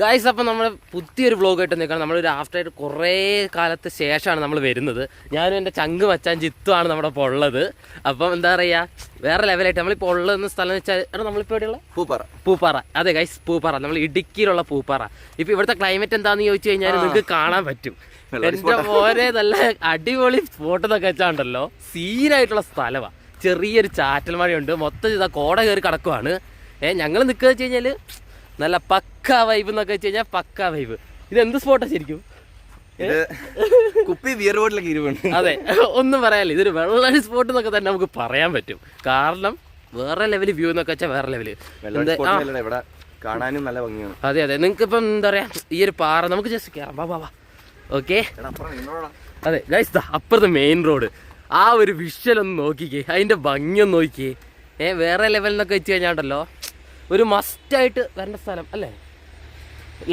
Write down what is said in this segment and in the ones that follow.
Guys അപ്പം നമ്മൾ പുതിയൊരു വ്ളോഗായിട്ട് നിൽക്കണം നമ്മളൊരു ആഫ്റ്റർ ആയിട്ട് കുറേ കാലത്ത് ശേഷമാണ് നമ്മൾ വരുന്നത്. ഞാനും എന്റെ ചങ്ക് മച്ചാൻ ജിത്തുമാണ് നമ്മുടെ ഇപ്പോൾ ഉള്ളത്. അപ്പം എന്താ പറയുക വേറെ ലെവലായിട്ട് നമ്മളിപ്പോൾ ഉള്ളതെന്ന് സ്ഥലം എന്ന് വെച്ചാൽ എടാ നമ്മളിപ്പോൾ എവിടെയുള്ള പൂപ്പാറ. പൂപ്പാറ. അതെ ഗൈസ് പൂപ്പാറ. നമ്മൾ ഇടുക്കിയിലുള്ള പൂപ്പാറ. ഇപ്പം ഇവിടുത്തെ ക്ലൈമറ്റ് എന്താണെന്ന് ചോദിച്ചു കഴിഞ്ഞാൽ നിങ്ങൾക്ക് കാണാൻ പറ്റും. എന്റെ പോലെ നല്ല അടിപൊളി സ്പോട്ട് എന്നൊക്കെ വെച്ചാണ്ടല്ലോ. സീനായിട്ടുള്ള സ്ഥലമാണ് ചെറിയൊരു ചാറ്റൽ മഴയുണ്ട് മൊത്തം ഇതാ കോട കയറി കിടക്കുവാണ്. ഏഹ് ഞങ്ങൾ നിൽക്കുക വെച്ച് കഴിഞ്ഞാൽ നല്ല പക്ക വൈബ് എന്നൊക്കെ വെച്ച് കഴിഞ്ഞാൽ പക്ക വൈബ് ഇത് എന്ത് സ്പോട്ടാ ശരിക്കും? കുപ്പി ബിയർ ബോട്ടിലൊക്കെ ഇരുവുണ്ട് അതെ. ഒന്നും പറയാനില്ല. ഇതൊരു വെള്ളടി സ്പോട്ട് എന്നൊക്കെ തന്നെ നമുക്ക് പറയാൻ പറ്റും. കാരണം വേറെ ലെവൽ വ്യൂ എന്നൊക്കെ വെച്ചാൽ വേറെ ലെവൽ കാണാനും നല്ല ഭംഗിയാണ്. അതെ അതെ. നിങ്ങൾക്ക് ഇപ്പം എന്താ പറയാ? ഈ ഒരു പാറ നമുക്ക് ജസ്റ്റ് കയറാം വാ വാ ഓക്കെ. അതെ ഗൈസ് അപ്പുറത്ത് മെയിൻ റോഡ് ആ ഒരു വിഷ്വൽ ഒന്ന് നോക്കിക്കേ. അതിന്റെ ഭംഗി ഒന്ന് നോക്കിക്കേ. ഏഹ് വേറെ ലെവലിനൊക്കെ വെച്ച് കഴിഞ്ഞാണ്ടല്ലോ ഒരു മസ്റ്റായിട്ട് വരേണ്ട സ്ഥലം അല്ലേ?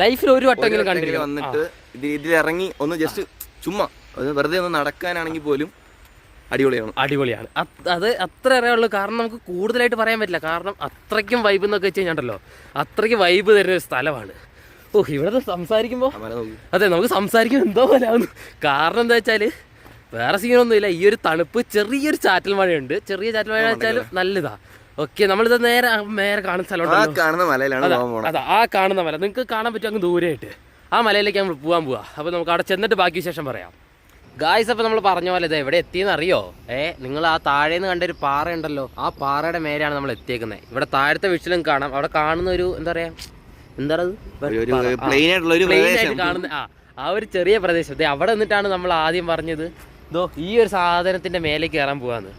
ലൈഫിൽ ഒരു വട്ടം വട്ടമെങ്കിലും വട്ടമെങ്കിലും വന്നിട്ട് ഇത് ഇതിൽ ഇറങ്ങി ഒന്ന് ജസ്റ്റ് ചുമ്മാ വെറുതെ ഒന്ന് നടക്കാനാണെങ്കിൽ പോലും അടിപൊളിയാണ്. അടിപൊളിയാണ്. അത് അത് അത്ര അറിയാവുള്ളൂ കാരണം നമുക്ക് കൂടുതലായിട്ട് പറയാൻ പറ്റില്ല. കാരണം അത്രയ്ക്കും വൈബ് എന്നൊക്കെ വെച്ച് കഴിഞ്ഞാണ്ടല്ലോ അത്രയ്ക്ക് വൈബ് തരുന്ന ഒരു സ്ഥലമാണ്. ഓ ഇവിടെ സംസാരിക്കുമ്പോൾ. അതെ നമുക്ക് സംസാരിക്കുമ്പോൾ എന്തോ പോലെ ആവുന്നു. കാരണം എന്താ വെച്ചാൽ വേറെ സീനൊന്നുമില്ല ഈ ഒരു തണുപ്പ് ചെറിയൊരു ചാറ്റൽ മഴയുണ്ട്. ചെറിയ ചാറ്റൽ മഴ വെച്ചാൽ നല്ലതാ. ഓക്കെ നമ്മളിത് നേരെ നേരെ കാണുന്ന സ്ഥലമുണ്ട് ആ കാണുന്ന മലയിലാണ് അതാ ആ കാണുന്ന മല. നിങ്ങൾക്ക് കാണാൻ പറ്റും അങ്ങ് ദൂരെയായിട്ട്. ആ മലയിലേക്ക് നമ്മൾ പോകാൻ പോവാ. അപ്പോൾ നമുക്ക് അവിടെ ചെന്നിട്ട് ബാക്കി വിശേഷം പറയാം. ഗായ്സ് അപ്പോൾ നമ്മൾ പറഞ്ഞ പോലെ ഇത് എവിടെ എത്തിയെന്ന് അറിയോ? ഏ നിങ്ങൾ ആ താഴേന്ന് കണ്ട ഒരു പാറ ഉണ്ടല്ലോ. ആ പാറയുടെ മേലെയാണ് നമ്മൾ എത്തിയേക്കുന്നത് ഇവിടെ താഴത്തെ വിഷലും കാണാം. അവിടെ കാണുന്ന ഒരു എന്താ പറയാ എന്താ കാണുന്ന ആ ആ ഒരു ചെറിയ പ്രദേശം. അവിടെ നിന്നിട്ടാണ് നമ്മൾ ആദ്യം പറഞ്ഞത് ഇതോ ഈ ഒരു സാധനത്തിന്റെ മേലേക്ക് കയറാൻ പോവാന്ന്.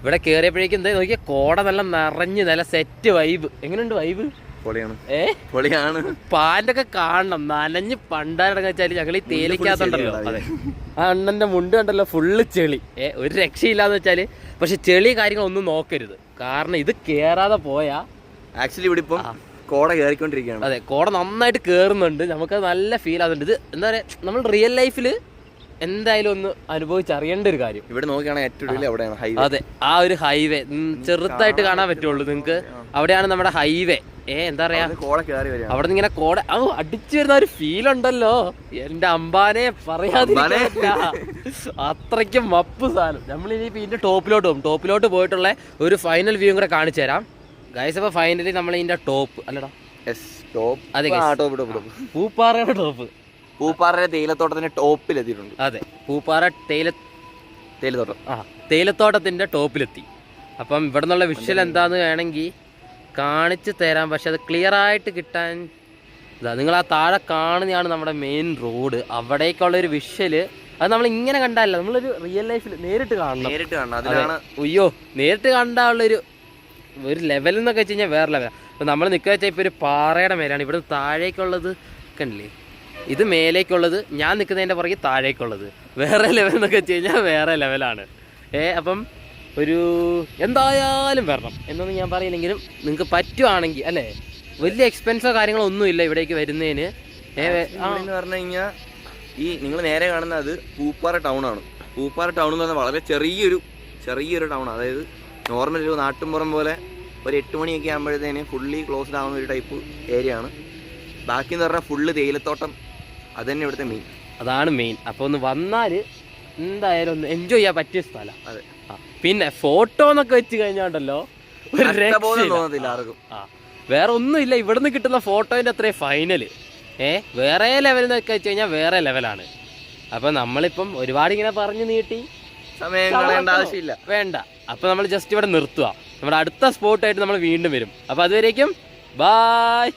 ഇവിടെ കേറിയപ്പോഴേക്കും എന്താ നോക്കിയാ കോട നല്ല നിറഞ്ഞ് നല്ല സെറ്റ് വൈബ് എങ്ങനെയുണ്ട് വൈബ് പൊളിയാണ്. ഏ? പൊളിയാണ്. പാന്റൊക്കെ കാണണം. നനഞ്ഞ് പണ്ടാരടങ്ങ വെച്ചാൽ ഞങ്ങൾ ഈ തേലിക്കാത്തണ്ടല്ലോ അതെ. ആ അണ്ണന്റെ മുണ്ട് കണ്ടല്ലോ ഫുള്ള് ചെളി. ഏ ഒരു രക്ഷയില്ലാന്ന് വെച്ചാൽ പക്ഷെ ചെളി കാര്യങ്ങളൊന്നും നോക്കരുത്. കാരണം ഇത് കേറാതെ പോയാ ആക്ച്വലി ഇവിടെ ഇപ്പം കോട കയറിക്കൊണ്ടിരിക്കുകയാണ് അതെ കോട നന്നായിട്ട് കേറുന്നുണ്ട്. നമുക്ക് നല്ല ഫീൽ ആകുന്നുണ്ട് ഇത് എന്താ പറയാ നമ്മൾ റിയൽ ലൈഫിൽ എന്തായാലും ഒന്ന് അനുഭവിച്ചറിയേണ്ട ഒരു കാര്യം. ഇവിടെ നോക്കിയാണ് ഏറ്റവും അവിടെയാണ് ഹൈവേ അതെ ആ ഒരു ഹൈവേ ചെറുതായിട്ട് കാണാൻ പറ്റുള്ളൂ നിങ്ങൾക്ക്. അവിടെയാണ് നമ്മുടെ ഹൈവേ ഏ എന്താ പറയാ? അവിടെ നിന്ന് ഇങ്ങനെ കോട ആ അടിച്ചു വരുന്ന ഒരു ഫീൽ ഉണ്ടല്ലോ. എന്റെ അമ്പാനെ പറയാതെ? അത്രയ്ക്കും മപ്പ് സാധനം. നമ്മൾ ഇനി ഇതിന്റെ ടോപ്പിലോട്ട് പോകും. ടോപ്പിലോട്ട് പോയിട്ടുള്ള ഒരു ഫൈനൽ വ്യൂ കൂടെ കാണിച്ചു തരാം. ഗൈസ് അപ്പൊ ഫൈനലി നമ്മൾ ഇതിന്റെ ടോപ്പ് അല്ലടാ. ടോപ്പ് അതെ പൂപ്പാറയുടെ ടോപ്പ് പൂപ്പാറയുടെ തേയിലത്തോട്ടത്തിന്റെ ടോപ്പിൽ എത്തിയിട്ടുണ്ട്. അതെ പൂപ്പാറ തേയില തേയിലത്തോട്ടം. ആ തേയിലത്തോട്ടത്തിന്റെ ടോപ്പിലെത്തി. അപ്പം ഇവിടെ നിന്നുള്ള വിഷ്വൽ എന്താന്ന് വേണമെങ്കിൽ കാണിച്ചു തരാം. പക്ഷെ അത് ക്ലിയർ ആയിട്ട് കിട്ടാൻ ഇതാ നിങ്ങൾ ആ താഴെ കാണുന്നതാണ് നമ്മുടെ മെയിൻ റോഡ് അവിടേക്കുള്ള ഒരു വിഷ്വൽ. അത് നമ്മൾ ഇങ്ങനെ കണ്ടല്ല നമ്മളൊരു റിയൽ ലൈഫിൽ നേരിട്ട് കാണണം. നേരിട്ട് കാണണം. അയ്യോ നേരിട്ട് കണ്ടാലുള്ളൊരു ഒരു ലെവൽ എന്നൊക്കെ വെച്ച് കഴിഞ്ഞാൽ വേറെ ലെവലാണ് ഇപ്പം നമ്മൾ നിൽക്കുക വെച്ചാൽ ഇപ്പോൾ ഒരു പാറയുടെ മേലാണ്. ഇവിടെ താഴേക്കുള്ളത് കണ്ടില്ലേ? ഇത് മേലേക്കുള്ളത് ഞാൻ നിൽക്കുന്നതിന്റെ പുറകെ താഴേക്കുള്ളത്. വേറെ ലെവൽ എന്നൊക്കെ വെച്ച് കഴിഞ്ഞാൽ വേറെ ലെവലാണ് ഏ അപ്പം ഒരു എന്തായാലും വരണം. എന്നൊന്നും ഞാൻ പറയില്ലെങ്കിലും നിങ്ങൾക്ക് പറ്റുവാണെങ്കിൽ അല്ലേ? വലിയ എക്സ്പെൻസോ കാര്യങ്ങളോ ഒന്നുമില്ല ഇവിടേക്ക് വരുന്നതിന്. എന്ന് പറഞ്ഞു കഴിഞ്ഞാൽ ഈ നിങ്ങൾ നേരെ കാണുന്ന അത് പൂപ്പാറ ടൗൺ ആണ്. പൂപ്പാറ ടൗൺ എന്ന് പറഞ്ഞാൽ വളരെ ചെറിയൊരു ചെറിയൊരു ടൗൺ അതായത് നോർമൽ ഒരു നാട്ടിൻപുറം പോലെ ഒരു എട്ട് മണിയൊക്കെ ആകുമ്പോഴത്തേന് ഫുള്ളി ക്ലോസ്ഡ് ആവുന്ന ഒരു ടൈപ്പ് ഏരിയ ആണ്. ബാക്കി എന്ന് പറഞ്ഞാൽ ഫുള്ള് തേയിലത്തോട്ടം അത് തന്നെ ഇവിടുത്തെ മെയിൻ അതാണ് മെയിൻ അപ്പോൾ ഒന്ന് വന്നാൽ എന്തായാലും ഒന്ന് എൻജോയ് ചെയ്യാൻ പറ്റിയ സ്ഥലം. അതെ. പിന്നെ ഫോട്ടോ എന്നൊക്കെ വെച്ച് കഴിഞ്ഞാണ്ടല്ലോ ഒരു. തോന്നത്തില്ല ആർക്കും. ആ വേറെ ഒന്നുമില്ല ഇവിടുന്ന് കിട്ടുന്ന ഫോട്ടോന്റെ അത്രയും ഫൈനൽ ഏ വേറെ ലെവൽ എന്നൊക്കെ വെച്ച് കഴിഞ്ഞാൽ വേറെ ലെവലാണ് അപ്പൊ നമ്മളിപ്പം ഒരുപാട് ഇങ്ങനെ പറഞ്ഞു നീട്ടി. സമയം കളയേണ്ട ആവശ്യമില്ല. വേണ്ട. അപ്പൊ നമ്മൾ ജസ്റ്റ് ഇവിടെ നിർത്തുക. നമ്മുടെ അടുത്ത സ്പോട്ടായിട്ട് നമ്മൾ വീണ്ടും വരും. അപ്പൊ അതുവരേക്കും ബായ്